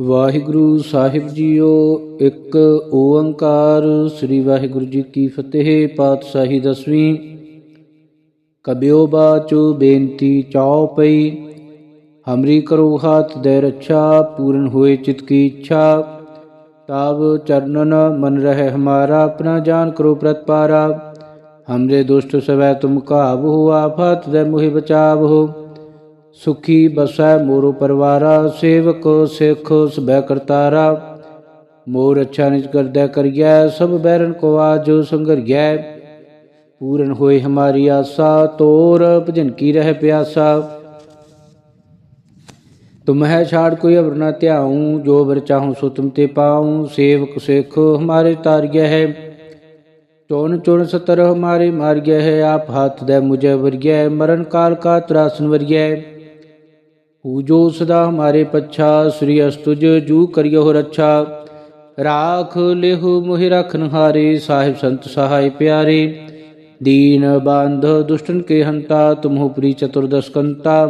ਵਾਹਿਗੁਰੂ ਸਾਹਿਬ JIO, ਇੱਕ ਓੰਕਾਰ ਸ੍ਰੀ ਵਾਹਿਗੁਰੂ ਜੀ ਕੀ ਫਤਿਹ ਪਾਤਸ਼ਾਹੀ ਦਸਵੀਂ। ਕਬਿਓ ਬਾਚੋ ਬੇਨਤੀ ਚਾਉ ਪਈ, ਹਮਰੀ ਕਰੋ ਹਾਥ ਦੇ ਰੱਛਾ, ਪੂਰਨ ਹੋਏ ਚਿਤ ਕੀ ਇੱਛਾ। ਤਾਬ ਚਰਨਨ ਮਨ ਰਹਿ ਹਮਾਰਾ, ਆਪਣਾ ਜਾਨ ਕਰੋ ਪ੍ਰਤਪਾਰਾ ਹਮਰੇ ਦੁਸ਼ਟ ਸਵੈ ਤੁਮ ਕਾਬੂ ਆਫਤ ਦੇ ਮੁਹਿ ਬਚਾਵੋ ਸੁਖੀ ਬਸੈ ਮੋਰੋ ਪਰਵਾਰਾ ਸੇਵਕ ਸਿਖ ਸਬੈ ਕਰਤਾਰਾ ਮੋਰ ਅੱਛਾ ਨਿਜ ਕਰਦੈ ਕਰਿਐ ਸਭ ਬੈਰਨ ਕੋ ਆਜੋ ਸੰਗਰਿਐ ਪੂਰਨ ਹੋਏ ਹਮਾਰੀ ਆਸਾ ਤੋਰ ਭਜਨ ਕੀ ਰਹਿ ਪਿਆਸਾ ਤੁਮ ਹੈ ਛਾੜ ਕੋਈ ਅਵਰ ਨ ਧਿਆਉ ਜੋ ਬਰ ਚਾਹੂੰ ਸੋ ਤੁਮ ਤੇ ਪਾਉ ਸੇਵਕ ਸਿਖ ਹਮਾਰੇ ਤਾਰਿਆ ਹੈ ਚੋਨ ਚੋਨ ਸਤਰ ਹਮਾਰੇ ਮਾਰ ਗਿਆ ਹੈ ਆਪ ਹੱਥ ਦੇ ਮੁਝੇ ਵਰਗਿਆ ਮਰਨ ਕਾਲ ਕਾ ਤਰਾਸਨ ਵਰਗਿਆ पूजो सदा हमारे पच्छा, श्री अस्तुज जू करियो रक्षा राख लेह मुहि रख हारे साहिब संत सहाय प्यारे। दीन बाँध दुष्टन के हंता तुम हो प्री कंता।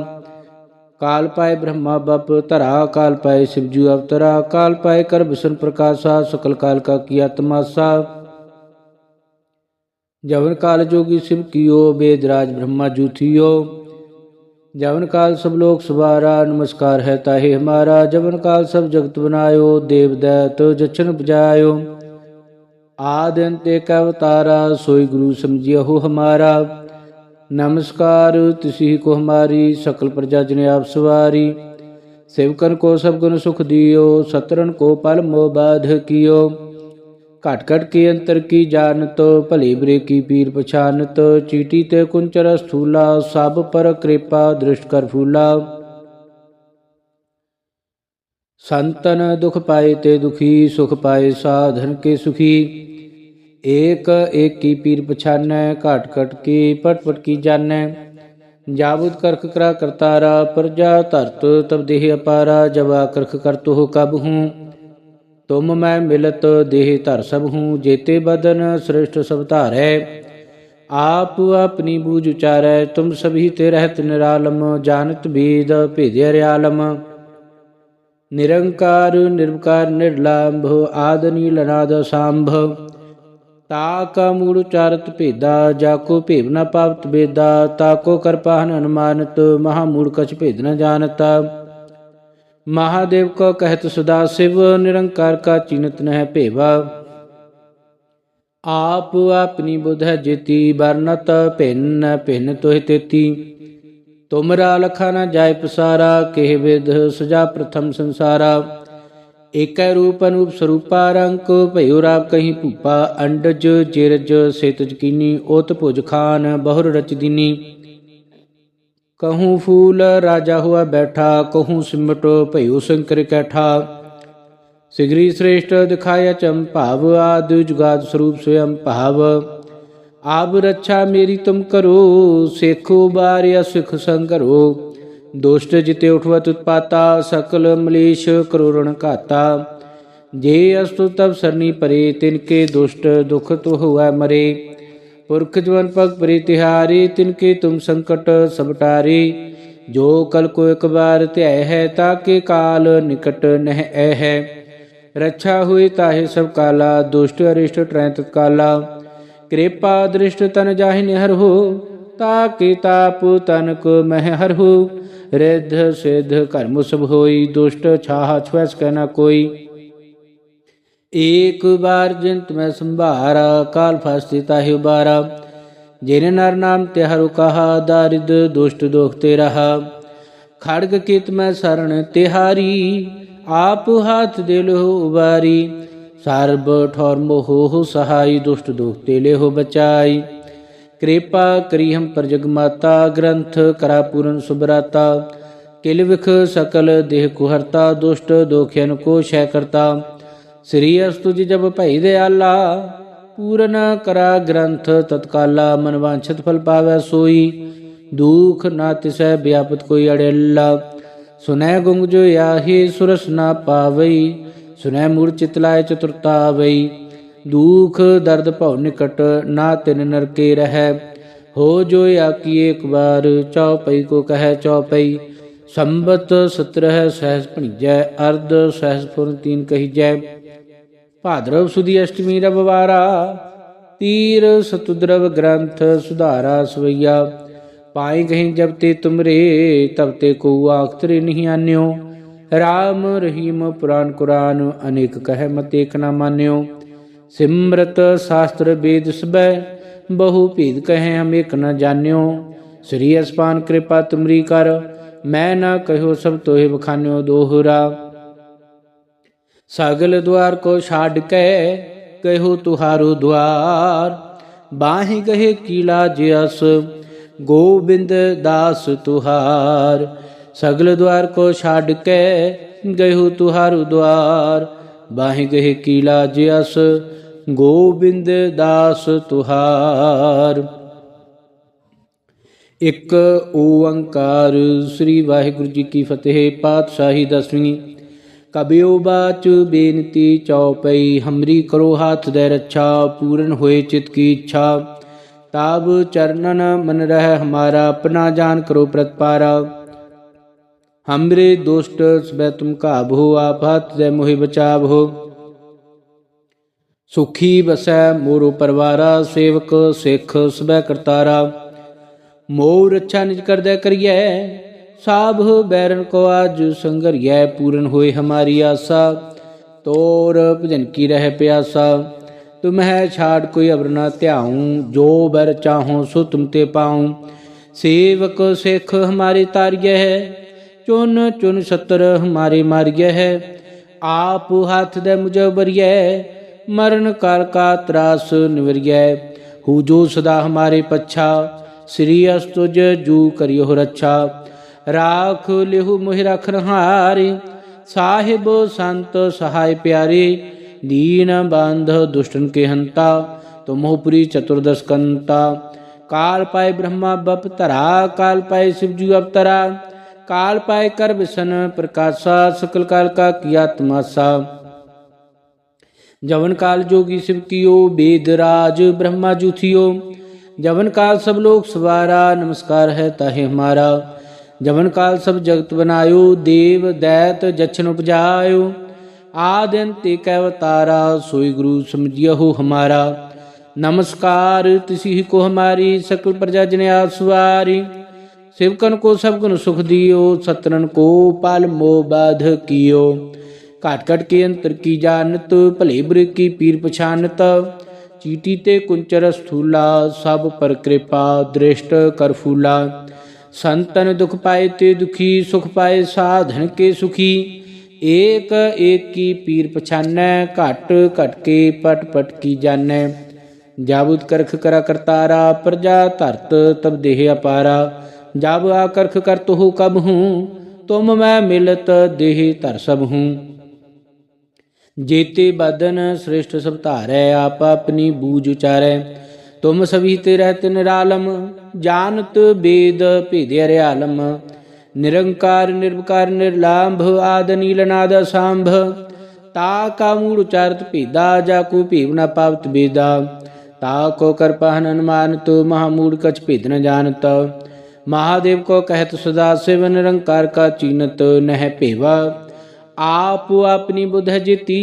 काल पाए ब्रह्मा बप तरा, काल पाए शिवजू अवतरा। काल पाए कर भूषण प्रकाशा, सकल काल का किया तमाशा। जवन काल जोगी शिव कियो बेदराज ब्रह्मा जू थियो। काल सब लोग सवारा नमस्कार है ताहे हमारा जवन काल सब जगत बनायो देव दैत जचन बजायो आदि अंत एक अवतारा सोई गुरु समझियो हो हमारा नमस्कार तिसी को हमारी सकल प्रजा जन आप सवारी सेवकन को सब गुण सुख दियो सतरन को पल मोह बाध घट घट के अंतर की जानत भली बरे की पीर पछानत चीटी ते कुंचर स्थूला सब पर कृपा दृष्ट कर फूला संतन दुख पाए ते दुखी सुख पाए साधन के सुखी एक एक की पीर पछाने घट घट की पट पट की जान जावुद करख करा करतारा प्रजा धरत तब देह अपारा जवा करख कर तुह कब हूँ तुम मैं मिलत देह धर सब हूँ, जेते बदन श्रेष्ठ सब है आप अपनी बूझ उचारै तुम सभी ते रहत निरालम, जानत बीद भेदे रयालम निरंकार, निर्विकार निर्लाभ आद नील सांभ। ताका मूड उचारत भेदा जाको भेव न पावत बेदा ताको कृपा पाहन अनुमानत महामूढ़ कछ भेद न जानता। ਭੇਦ ਨ ਜਾਣਤਾ ਮਹਾਦੇਵ ਕੋ ਕਹਿਤ ਸਦਾ ਸਿਵ, ਨਿਰੰਕਾਰ ਕਾ ਚਿਨਤ ਨਹਿ ਭੇਵਾ। ਆਪ ਆਪਣੀ ਬੁਧ ਜਿਤੀ ਵਰਨਤ ਭਿੰਨ ਭਿੰਨ ਤੋਹਿ ਤੇਤੀ। ਤੁਮਰਾ ਲਖਾ ਨ ਜਾਇ ਪਸਾਰਾ, ਕਿਹ ਵਿਦ ਸਜਾ ਪ੍ਰਥਮ ਸੰਸਾਰਾ। ਏਕੈ ਰੂਪ ਅਨੂਪ ਸਰੂਪਾ ਰੰਕ, ਭਇਓ ਰਾਪ ਕਹੀਂ ਭੂਪਾ। ਅੰਡਜ, ਜਿਰਜ, ਸੇਤਜ ਕੀਨੀ, ਓਤ ਭੁਜ ਖਾਨ, ਬਹੁਰ ਰਚ ਦਿਨੀ। कहूँ फूल राजा हुआ बैठा, कहूँ सिमट भयो शंकर कैठा। सिगरी श्रेष्ठ दिखाया भाव आदि जुगाद स्वरूप स्वयं भाव आप रक्षा मेरी तुम करो, सेखो बार या सुख संकरो दुष्ट जिते उठवत उत्पाता, सकल मलेश करोरण काता। जे अस्तु तब सरनी परे, तिनके दुष्ट दुख तो हुआ मरे। पुरख जवन पग प्रीतिहारी, तिनकी तुम संकट सबटारी। जो कल को एक बार त्याय है, ताके काल निकट नह है। रक्षा हुई ताहे सब काला, दुष्ट अरिष्ट ट्रैन काला। कृपा दृष्ट तन जाहि निहर हो, ताके ताप तन को मह हर हो। रिद्ध सिद्ध कर्म सब होई, दुष्ट छाह छुअस कहना कोई। एक बार जिन तुम्हें संभार, काल फास्तिता ही उबारा। जिन नर नाम त्यारु कहा, दारिद दुष्ट दुख रहा। खड़ग कित मैं शरण तिहारी आप हाथ दे लो उबारी। सर्ब ठोर मोह हो सहाय दुष्ट दोखते ले हो बचाई। कृपा करी हम पर जगमाता ग्रंथ करा पूर्ण सुबराता। किलविख सकल देह कुहरता, दुष्ट दोखियन को शय करता। ਦੁਸ਼ਟ ਦੋਖਿਆਨ ਸ੍ਰੀ ਅਸਤੁ ਜਬ ਭਈ ਦਿਆਲਾ ਪੂਰਨ ਕਰਾ ਗ੍ਰੰਥ ਤਤਕਾਲਾ, ਮਨ ਵਾਂਛਤ ਫਲ ਪਾਵੈ ਸੋਈ। ਦੁਖ ਨਾ ਤਿਸੈ ਵਿਆਪਤ ਕੋਈ ਅੜੇਲਾ। ਸੁਨੈ ਗੁੰਗ ਜੋ ਆਹੀ ਸੁਰਸ ਨਾ ਪਾਵਈ, ਸੁਨੈ ਮੂੜ ਚਿਤਲਾਇ ਚਤੁਰਤਾ ਵਈ ਦੁਖ ਦਰਦ ਭਉ ਨਿਕਟ ਨਾ ਤਿਨ ਨਰਕੇ ਰਹਿ। ਹੋ ਜੋ ਆਕੀ ਇੱਕ ਵਾਰ ਚਉਪਈ ਕੋ ਕਹੈ ਚਉਪਈ ਸੰਬਤ 17 ਸਹਿਸ ਭਣੀਜੈ, ਅਰਧ ਸਹਿਸ ਫੁਰਨ ਤੀਨ ਕਹੀਜੈ। ਭਾਦਰਵ ਸੁਦੀ ਅਸ਼ਟਮੀ ਰਵਵਾਰਾ ਤੀਰ ਸਤੁਦਰਵ ਗ੍ਰੰਥ ਸੁਧਾਰਾ ਸਵਈਆ ਪਾਈ ਗਹੀਂ ਜਬ ਤੇ ਤੁਮਰੇ ਤਬ ਤੇ ਕੋ ਆਖਤਰੇ ਨਹੀਂ ਆਨਿਓ ਰਾਮ ਰਹੀਮ ਪੁਰਾਨ ਕੁਰਾਨ ਅਨੇਕ ਕਹਿ ਮਤ ਏਕ ਨਾ ਮਾਨਿਓ ਸਿਮਰਤ ਸ਼ਾਸਤਰ ਵੇਦ ਸਬੈ ਬਹੁ ਭੇਦ ਕਹੇ ਹਮ ਏਕ ਨ ਜਾਣਿਓ ਸ੍ਰੀ ਅਸਪਾਨ ਕਿਰਪਾ ਤੁਮਰੀ ਕਰ ਮੈਂ ਨਾ ਕਹਿਓ ਸਭ ਤੋਹਿ ਬਖਾਨਿਓ ਦੋਹਰਾ ਸਗਲ ਦਵਾਰ ਕੋ ਛਾੜ ਕੇ ਕਹਿਓ ਤੁਹਾਰੋ ਦੁਆਰ। ਬਾਹੀ ਗਏ ਕੀਲਾ ਜਿਸ ਗੋਬਿੰਦ ਦਾਸ ਤੁਹਾਰ। ਸਗਲ ਦੁਆਰ ਕੋ ਛਾੜ ਕੇ ਗਇਓ ਤੁਹਾਰੋ ਦਵਾਰ ਬਾਹੀ ਗਏ ਕੀਲਾ ਜਿਸ ਗੋਬਿੰਦ ਦਾਸ ਤੁਹਾਰ। ਇੱਕ ਓੰਕਾਰ ਸ੍ਰੀ ਵਾਹਿਗੁਰੂ ਜੀ ਕੀ ਫਤਿਹ, ਪਾਤਸ਼ਾਹੀ ਦਸਵੀਂ। कबयोबाचु बेनती चौपई, हमरी करो हाथ दे रक्षा अच्छा, पूर्ण हुए चित की इच्छा। ताब चरणन मन रह हमारा, अपना जान करो प्रतपारा हमरे दोस्त सब तुम का भो आप हाथ दे मोहि बचाव हो। सुखी बसै मोरो परवारा, सेवक, सिख सब करतारा। मोर रक्षा निज कर दे करिए ਸਾਭ ਬੈਰਨ ਕੋ ਆਜ ਸੰਗਰਿਐ ਪੂਰਨ ਹੋਏ ਹਮਾਰੀ ਆਸਾ। ਤੋਰ ਭਜਨ ਕੀ ਰਹਿ ਪਿਆਸਾ। ਤੁਮ ਹੈ ਛਾੜ ਕੋਈ ਅਵਰ ਨਾ ਧਿਆਉ। ਜੋ ਬਰ ਚਾਹੋ ਸੋ ਤੁਮ ਤੇ ਪਾਉ। ਸੇਵਕ ਸਿੱਖ ਹਮਾਰੇ ਤਾਰਿਐ ਹੈ। ਚੁਨ ਚੁਨ ਸਤਰ ਹਮਾਰੇ ਮਾਰਿਐ ਹੈ। ਆਪ ਹੱਥ ਦੇ ਮੁਜਬਰਿਐ ਮਰਨ ਕਾਲ ਕਾ ਤਰਾਸ ਨਿਵਰਿਐ। ਹੂ ਜੋ ਸਦਾ ਹਮਾਰੇ ਪੱਛਾ। ਸ੍ਰੀ ਅਸਤੁਜ ਜੂ ਕਰਿਓ ਰੱਛਾ। ਰਾਖ ਲਿਹੁ ਮੋਹਿ ਰਖ ਰਹਾਰੇ ਸਾਹਿਬ ਸੰਤ ਸਹਾਇ ਪਿਆਰੇ ਦੀਨ ਬੰਧ ਦੁਸ਼ਟਨ ਕੇ ਹੰਤਾ ਤੁਮੋ ਪੁਰੀ ਚਤੁਰਦਸ ਕੰਤਾ ਕਾਲ ਪਾਏ ਬ੍ਰਹਮਾ ਬਪ ਧਰਾ ਕਾਲ ਪਾਏ शिव जी अवतरा काल पाए कर विसन प्रकाशा सकल काल का किया तमाशा जवन काल जोगी शिव कियो वेद राज ब्रह्मा जू थियो जवन काल सब लोग सवारा नमस्कार है ताहे हमारा ਜਵਨ ਕਾਲ ਸਭ ਜਗਤ ਬਨਾਇਓ, ਦੇਵ ਦੈਤ ਜਛਨ ਉਪਜਾਇਓ। ਆਦਿਨ ਤੇ ਕੈ ਅਵਤਾਰਾ ਸੋਈ ਗੁਰੂ ਸਮਝਿਓ ਹਮਾਰਾ। ਨਮਸਕਾਰ, ਤਿਸੀ ਕੋ ਹਮਾਰੀ, ਸਕਲ ਪ੍ਰਜਾ ਜਨ ਆਸਵਾਰੀ ਸੇਵਕਨ ਕੋ ਸਭ ਗੁਣ ਸੁਖ ਦਿਓ, ਸਤਨਨ ਕੋ ਪਾਲ ਮੋ ਬਾਧ ਕੀਓ। ਘਾਟ ਘਟ ਕੇ ਅੰਤਰ ਕੀ ਜਾਣਤ, ਭਲੇ ਬੁਰੇ ਕੀ ਪੀਰ ਪਛਾਨਤ। ਚੀਟੀ ਤੇ ਕੁੰਚਰ ਸਥੂਲਾ ਸਭ ਪਰ ਕਿਰਪਾ ਦ੍ਰਿਸ਼ਟ ਕਰ ਫੂਲਾ। संतन दुख पाए ते दुखी, सुख पाए साधन के सुखी। एक एक की पीर पछान, घट घट के पट पट की जान। जाबुद करख करा करतारा प्रजा धरत तब देह अपारा। जाब आकर्ख कर तुहु कब हूँ, तुम मैं मिलत देह तर सब हूँ। जेते बदन श्रेष्ठ सब धारै, आप अपनी बूझ उचारै। तुम सभी ते रहते निरालम जानत वेद पिधैर्यालम निरंकार, निर्वकार, निर्लाभ, आद नीलनाद सांभ ता का मूड़ उचारत पीदा जाकू पीवना पावत बेदा। ता को कर पहन अनुमान तो महामूढ़ कछ पीद न जानत। महादेव को कहत सदा, शिव निरंकार का चीनत नह पेवा। आप अपनी बुध जिति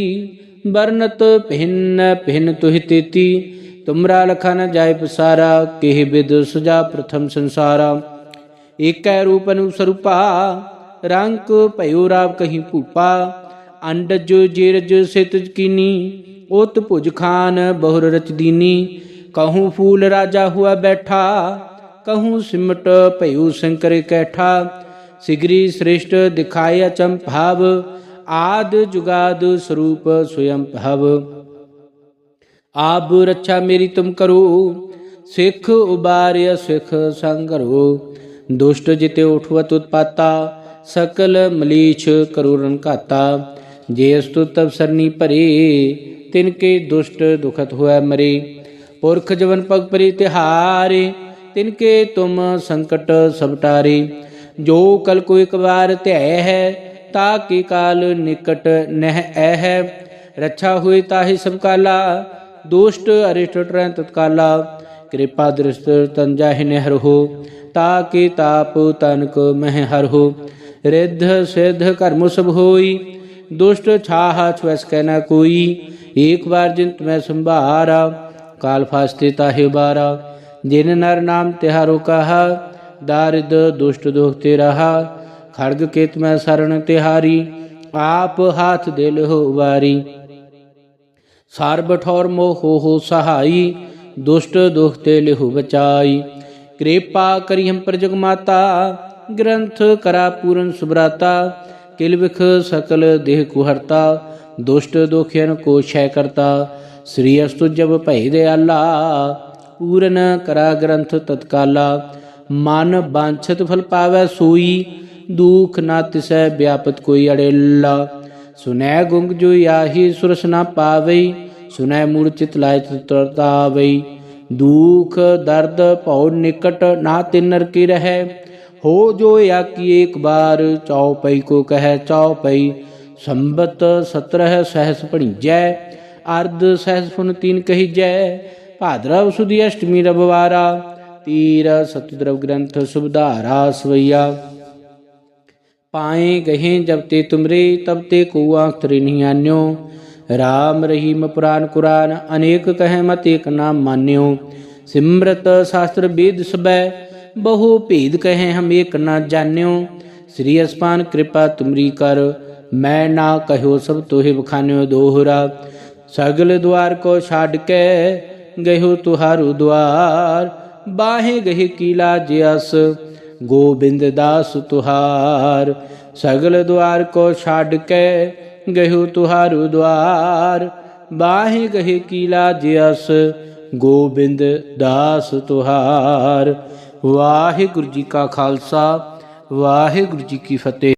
वर्णत भिन्न भिन्न तुहित तेती तुमरा लखा न जाय पसारा केह विद सुजा प्रथम संसारा एक रूप अनुस्वरूपा रंक भयो राव कहीं भूपा अंडज जेरज सित कीनी ओत भुज खान बहुर रच दीनी कहूँ फूल राजा हुआ बैठा कहूँ सिमट भयो शंकर कैठा सिगरी श्रेष्ठ दिखाय अचंभाव आद जुगाद स्वरूप स्वयं आब रक्षा मेरी तुम करो सिख उबार्य सिख संगरो दुष्ट जिते उठवत उत्पाता सकल मलीछ करूरन काता जे अस्तु तब सरनी परे तिनके दुष्ट दुखत हुआ मरे पुरख जवन पग परि तिहारे तिनके तुम संकट सबटारे जो कल को एक बार त्याय है ताकि काल निकट नह ऐ है रक्षा हुई ताहि सब काला दुष्ट अरिष्ट्र तत्काल। कृपा दृष्ट तंजाहि नेहरहु ताकि ताप तनक मह हरहु। रिद्ध सिद्ध कर्म सुभ होई, दुष्ट छाह छुअस न कोई। एक बार जिन तुम्हें संभारा, काल फास्ते ताहे बारा। जिन नर नाम तिहारो कहा दारिद दुष्ट दुख रहा खड़ग के तुम्हें शरण तिहारी, आप हाथ दिल हो बारी सार्वठौर मोहो हो सहाई दुष्ट दुख ते लिहु बचाई। कृपा करी हम प्रजग माता ग्रंथ करा पूरण सुभ्राता किल विख सकल देह कुहरता, दुष्ट दुखियन को क्षय करता। श्री अस्तु जब भय दयाला पूर्ण करा ग्रंथ तत्काला। मन बांछत फल पावे सोई, दुख ना तिसै व्यापत कोई अड़ेला। सुनय गुंगजु याही सुरसना पावई सुनय मूर्चित लाय तरतावई दुख, दर्द पौ निकट ना तिन्नर की रह। हो जो या कि एक बार चौपई को कह चौपई संबत सत्रह सहस पणि जय, अर्ध सहस फुन तीन कही जय। भाद्रव सुदी अष्टमी रबवारा तीर सतद्रव ग्रंथ शुभदारा सवैया। पाए गहे जब ते तुमरे, तब ते कुआ त्रिनियान्यो राम रहीम पुराण कुरान, अनेक कह, मत एक नाम मान्यो। सिमरत शास्त्र वेद सबै बहु भेद कहे, हम एक ना जान्यो। श्री असमान कृपा तुमरी कर। मैं ना कहो, सब तुहे बखान्यो दोहरा। सगल द्वार को छाड़ के गयो तुहारु द्वार। बाहे गहे कीला जयस ਗੋਬਿੰਦ ਦਾਸ ਤੁਹਾਰ, ਸਗਲ ਦੁਆਰ ਕੋ ਛੱਡ ਕੇ ਗਇਓ ਤੁਹਾਰੂ ਦੁਆਰ। ਬਾਹੇ ਗਹਿ ਕੀਲਾ ਜਿਸ ਗੋਬਿੰਦ ਦਾਸ ਤੁਹਾਰ। ਵਾਹਿਗੁਰੂ ਜੀ ਕਾ ਖਾਲਸਾ, ਵਾਹਿਗੁਰੂ ਜੀ ਕੀ ਫਤਿਹ।